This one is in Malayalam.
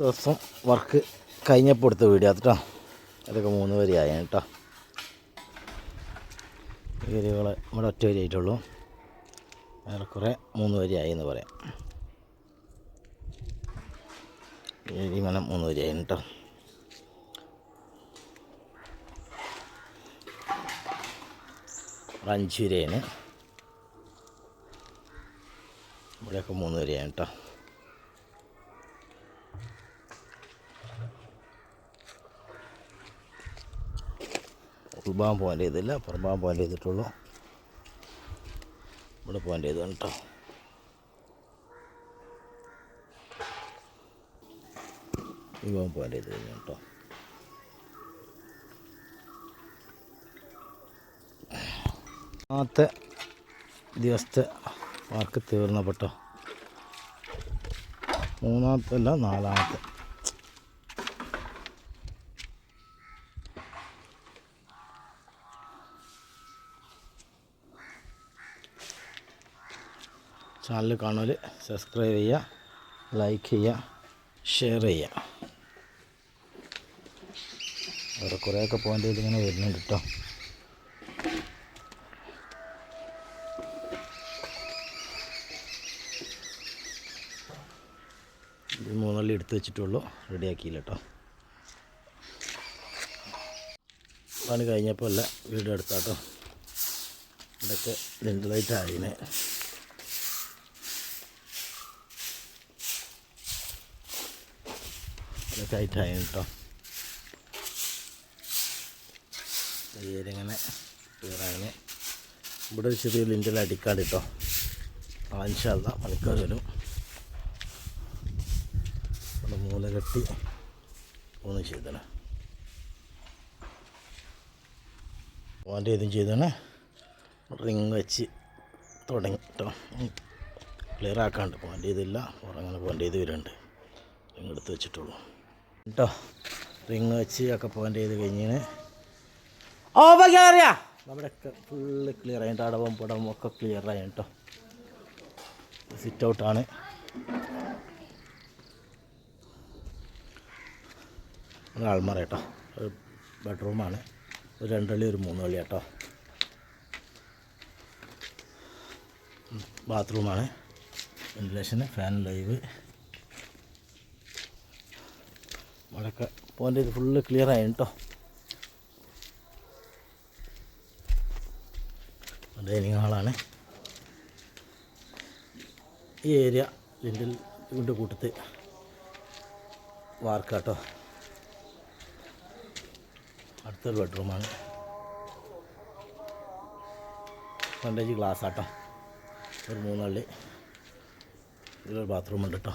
ദിവസം വർക്ക് കഴിഞ്ഞപ്പോൾ എടുത്ത വീഡിയോ കേട്ടോ അതൊക്കെ മൂന്ന് വരി ആയ കേട്ടോ. വരികൾ ഇവിടെ ഒറ്റ വരി ആയിട്ടുള്ളൂ. ഏറെക്കുറെ മൂന്ന് വരി ആയി എന്ന് പറയാം. ഏരി മനം മൂന്ന് ആയി കേട്ടോ. അഞ്ച് വരിയാണ് ഇവിടെയൊക്കെ മൂന്ന് വരിയാണ് കേട്ടോ. ഉൾഭാഗം പോയിന്റ് ചെയ്തില്ല. പുറംഭാഗം പോയിന്റ് ചെയ്തിട്ടുള്ളൂ. ഇവിടെ പോയിന്റ് ചെയ്തു കേട്ടോ ഈ ഭാഗം പോയിന്റ് ചെയ്ത് കഴിഞ്ഞു കേട്ടോ ആദ്യത്തെ ദിവസത്തെ വർക്ക് തീർന്നപ്പെട്ടോ മൂന്നാമത്തെ അല്ല നാലാമത്തെ. ചാനൽ കാണൽ സബ്സ്ക്രൈബ് ചെയ്യുക ലൈക്ക് ചെയ്യുക ഷെയർ ചെയ്യുക. വേറെ കുറേയൊക്കെ പോയിന്റ് ഇതിങ്ങനെ വരുന്നുണ്ട് കേട്ടോ ഇത് മൂന്നെണ്ണം എടുത്ത് വെച്ചിട്ടുള്ളൂ റെഡിയാക്കിയില്ല കേട്ടോ പണി കഴിഞ്ഞപ്പോൾ അല്ല വീട് എടുത്താട്ടോ ഇതൊക്കെ ലിൻഡലായിട്ട് ആയിനെ. ആയിട്ടായി കേട്ടോ. ഇങ്ങനെ ക്ലിയറാണ് ഇവിടെ ഒരു ചെറിയ ലിന്റെ അടിക്കാട് കേട്ടോ. ആൻഷല്ല പണിക്കാർ വരും. അവിടെ മൂല കെട്ടി ഒന്ന് ചെയ്തണേ. ഓന്റെ ഇതും ചെയ്തണേ. റിങ് വെച്ച് തുടങ്ങി കേട്ടോ. ക്ലിയർ ആക്കാണ്ട് പോയിന്റ് ഇതില്ല അങ്ങനെ പോയിന്റ് ഇത് വരുന്നുണ്ട് റിങ് എടുത്ത് വെച്ചിട്ടുള്ളൂ. കേട്ടോ. റിങ് വെച്ച് ഒക്കെ പോയിന്റ് ചെയ്ത് കഴിഞ്ഞിന്. ഓ നമ്മുടെ ഒക്കെ ഫുള്ള് ക്ലിയർ ആയിട്ട് അടവും പടവും ഒക്കെ ക്ലിയർ ആയി കേട്ടോ. സിറ്റ് ഔട്ടാണ് ഒരു ആൾമറ കേട്ടോ. ഒരു ബെഡ്റൂമാണ് ഒരു രണ്ടളി ഒരു മൂന്ന് കളി കേട്ടോ ബാത്റൂമാണ് വെന്റിലേഷന് ഫാൻ ലൈവ് അവിടെയൊക്കെ പോന്റെ ഇത് ഫുള്ള് ക്ലിയർ ആയി കേട്ടോ ഡൈനിങ് ഹാളാണ് ഈ ഏരിയ ലിൻഡിൽ ഇതിന്റെ കൂട്ടത്ത് വാർക്കാട്ടോ അടുത്തൊരു ബെഡ്റൂമാണ് ഫ്രണ്ടേജ് ഗ്ലാസ് ആട്ടോ ഒരു മൂന്നള്ളി ഇതിലൊരു ബാത്റൂം ഉണ്ട് കേട്ടോ